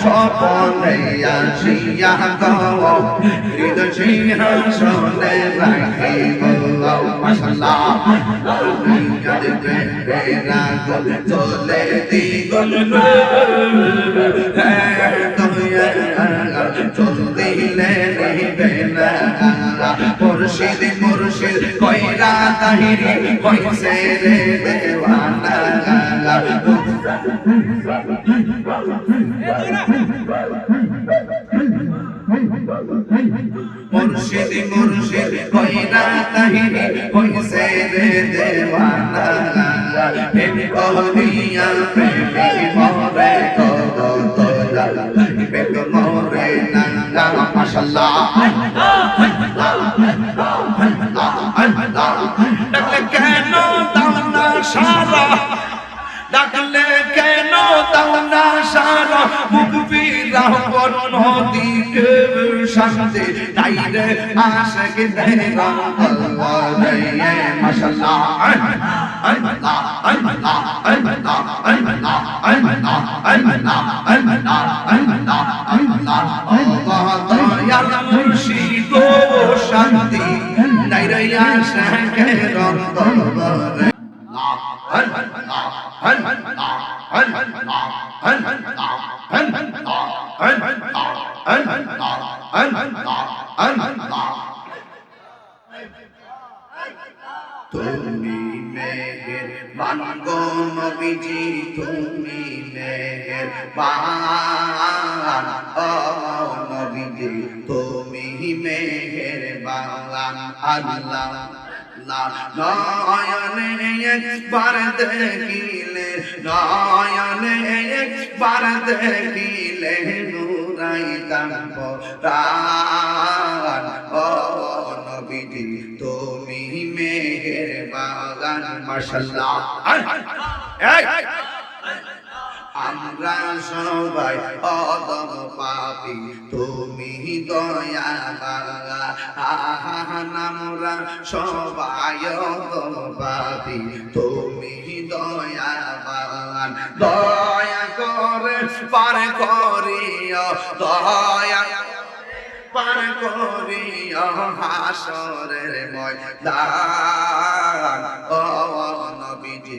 স্বপনে আসিয়া গো হৃদয় সিংহাসনে রাখিব গো চলে দিগল চলদিলে নিবে না মুর্শিদ মুর্শিদ কইরা তাহিরি কইছে রে দেওয়ানা মুর্শিদ মুর্শিদ, কইরা তাহিরি কইছে রে দেওয়ানা প্রেম করিয়া প্রেমে মরে তো তোরা প্রেম মরে না মাশাআল্লাহ ডাকলে কেন দাও না সারা? ডাকলে কেন দাও না সারা? মুখ বিরাহর নদীকে শান্তি তাই রে আশিক দেরা আল্লাহ রে মাশাআল্লাহ আল্লাহ আল্লাহ আল্লাহ আল্লাহ আল্লাহ আল্লাহ আল্লাহ আল্লাহ আল্লাহ আল্লাহ দয়াল মুর্শিদ শান্তি তাই রে আশিক রন্তরে তুমি মেহের বানগো নবীজি তুমি মেহের বান ও নবীজি তুমি মেহের বান আল্লাহ। নয়নে একবার দেখিলে নয়নে একবার দেখিলে প্রাণ। ও নবীজি তুমি মেহের বাগান মাশাল্লাহ আমরা সবাই অদম পাপি। তুমি দয়া আমরা সবাই অদম পাপি। তুমি দয়া দয়া করে পার করিও, দয়া পার করিও হাসরের ময়দান। ও নবীজি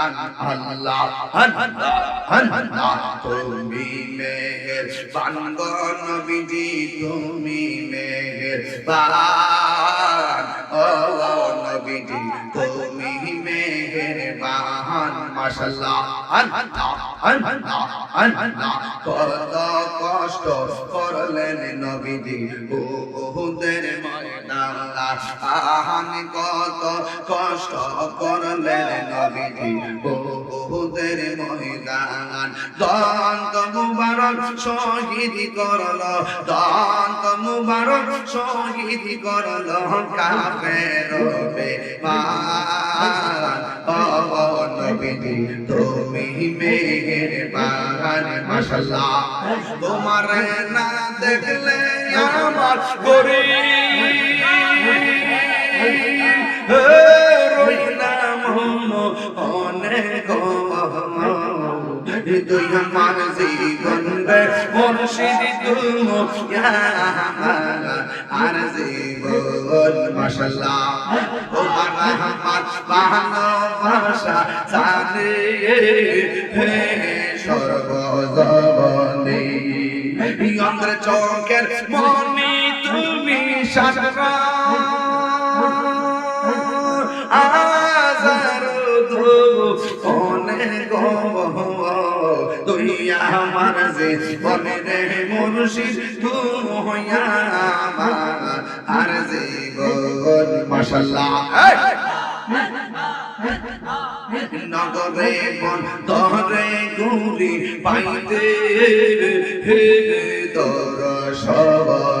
আল্লাহ আল্লাহ তুমি মেহের বানগো নবীজি তুমি মেহের বান ও নবীজি, তুমি মেহের বান মাশাআল্লাহ কত কষ্ট করলেন নবীজি ও বহুদের মা আহানি কত কষ্ট করলেন নবীজি। ওহুদের ময়দান। দন্ত মুবারক শহীদ করল, দন্ত মুবারক শহীদ করল কাফের ও নবীজি, তুমি মেহের বাগান মাশাআল্লাহ। তোমার না দেখলে আমার গরি রইলাম অনেক তুই আমার জীবন মুর্শিদ তুমি আর জীবন, মাশাআল্লাহ। তোমার আমার ভালোবাসা হে সর্বজবনে চোখের মনি তুমি সারা অনেক তুই আমার যে বলে রে মুর্শিদ তুই আমার আর যে বল মাশাল্লাহ নগরে বন দরে গুরি পাইতে হে তোর সবন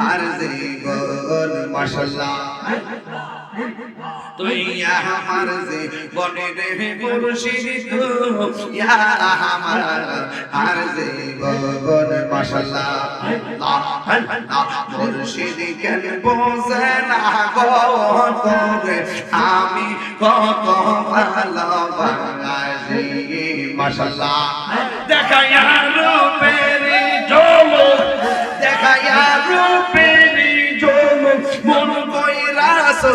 আর যে গোল তুই আমার যে রে মুর্শিদ তু আমার আর যে গোল মুর্শিদ কেন বোঝে না গো তোরে? আমি কত মাশাল্লাহ দেখাইয়া রূপেরি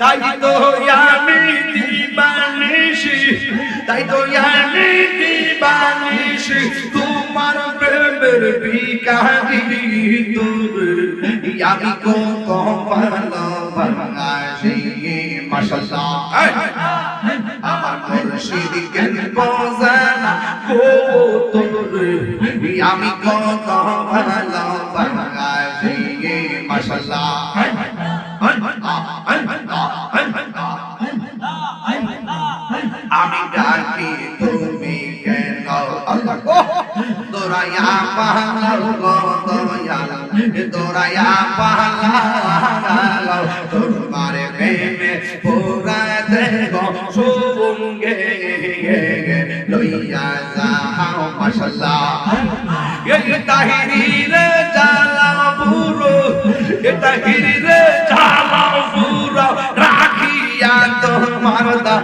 তাই তো আমি দিবানিশি, তাই তো আমি তোমার প্রেমের ভিখারি তোর আমি কত ভালোবাসি মাশাল্লাহ আমার মুর্শিদ কেন বোঝানা গো তোর? আমি কত ভালোবাসি দোরায়া পাহাল গো দয়াল দোরায়া পাহাল তোমার প্রেমে পুরা দেহ সুবঙ্গে লইয়া যাও মাশাল্লাহ এই তাহিরে জ্বালা বুড়ো এটা হিরে জ্বালা বুড়ো রাখিয়া তোমার দা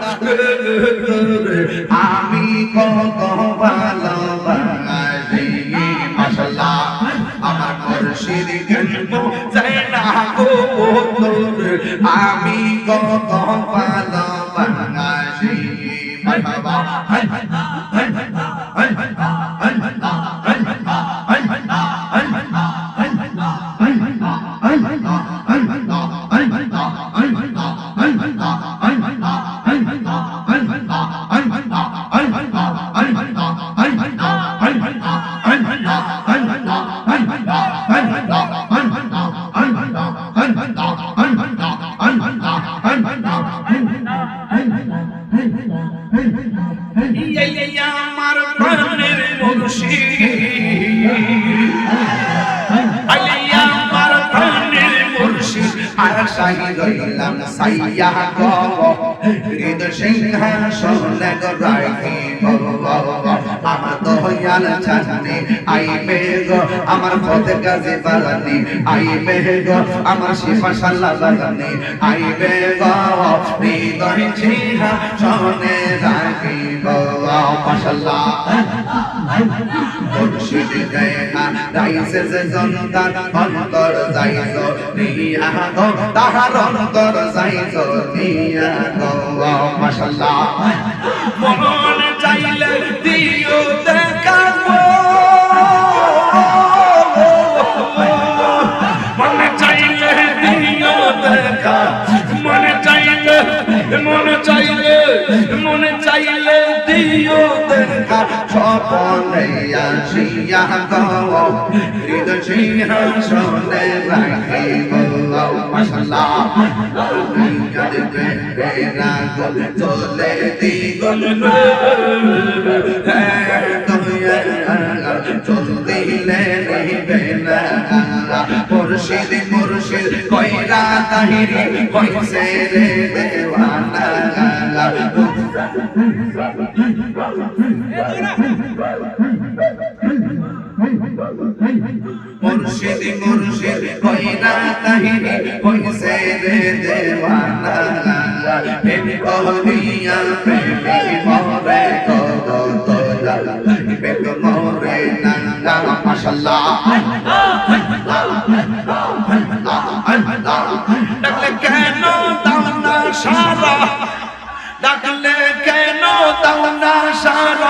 তোর আমি কত ভালোবাসি মারহাবা সাইয়া দয়াল ছানে আইবে গো, আমার পথে কাজে বাগানে আইবে গো, আমার শিফা সাল্লা বাগানে আইবে গো, হৃদয় সিংহাসনে রাখি মাশাল্লাহ মুর্শিদ দেহা রাইসে যে জনতার অন্তর যাইত তাহার অন্তর যাইত নিয়া গো মাশাল্লাহ পনেয়া হৃদ সিংহ সনে রাখি মশলা চলে দিগল চলতিলে রইবে না মুর্শিদ মুর্শিদ কইরা তাহিরি কইছে রে দেওয়ানা মুর্শিদ মুর্শিদ কইরা তাহিরি কইছে রে দেওয়ানা। প্রেম করিয়া প্রেমে মরে তো তো প্রেম মরে না না মাশাআল্লাহ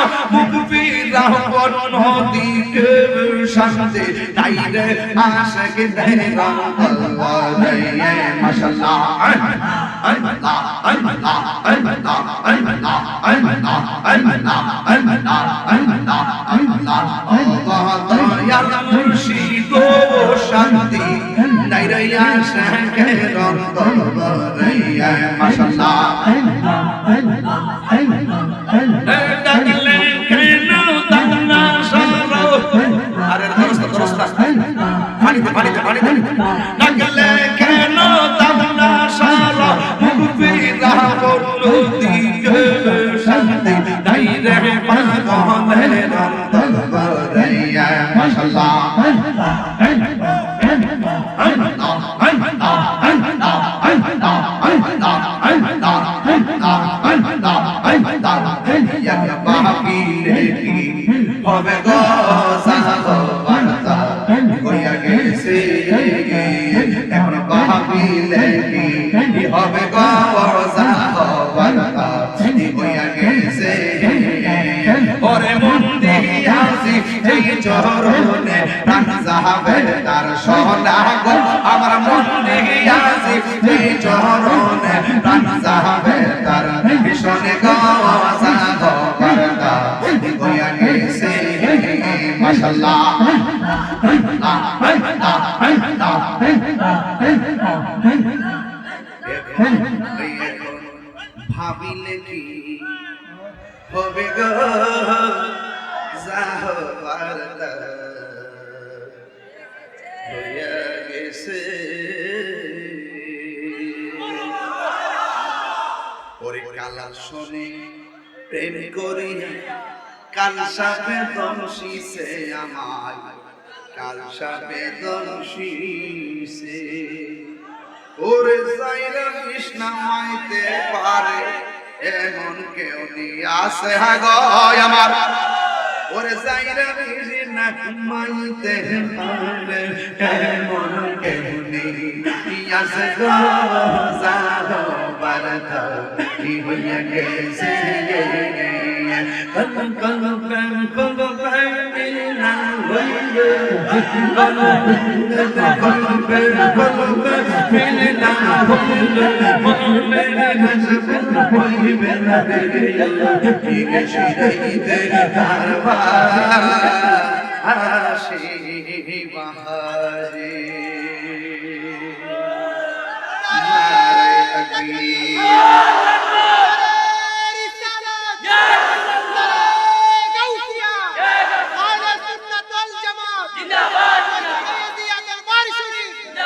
সারা মুখবিরা বর্ণ দিকে শান্তি। তাইরে আশক দেরা আল্লাহ রে মাশাআল্লাহ আল্লাহ আল্লাহ আল্লাহ আল্লাহ আল্লাহ আল্লাহ আল্লাহ আল্লাহ আল্লাহ আল্লাহ দয়াল মুর্শিদ শান্তি নাইরাইয়া শাকের অন্তর রে মাশাআল্লাহ ডাকলে ডাকলে কেন তামনা সারা? মুক্তি রাবণ দিয়ে শান্তি নাই রে পাগলে রান্দারিয়া মাশাআল্লাহ হবে গো সারা চরণে প্রাণ যাবে তার সোনা গো গেছে। ওরে কালার শোনে প্রেম করি কাল সাপে দংশিছে আমায়, কাল সাপে দংশিছে। ওরে যাইরা কৃষ্ণা মাইতে পারে, এমন কেউ আছে হাগ আমার। ওরে যাইরা কৃষ্ণা মাইতে পারে এমন কেউ আছে গো যাহো বারত? কি হইয়া গেছে কল কল প্রেম কল প্রেম না সেই বাহারে নারায়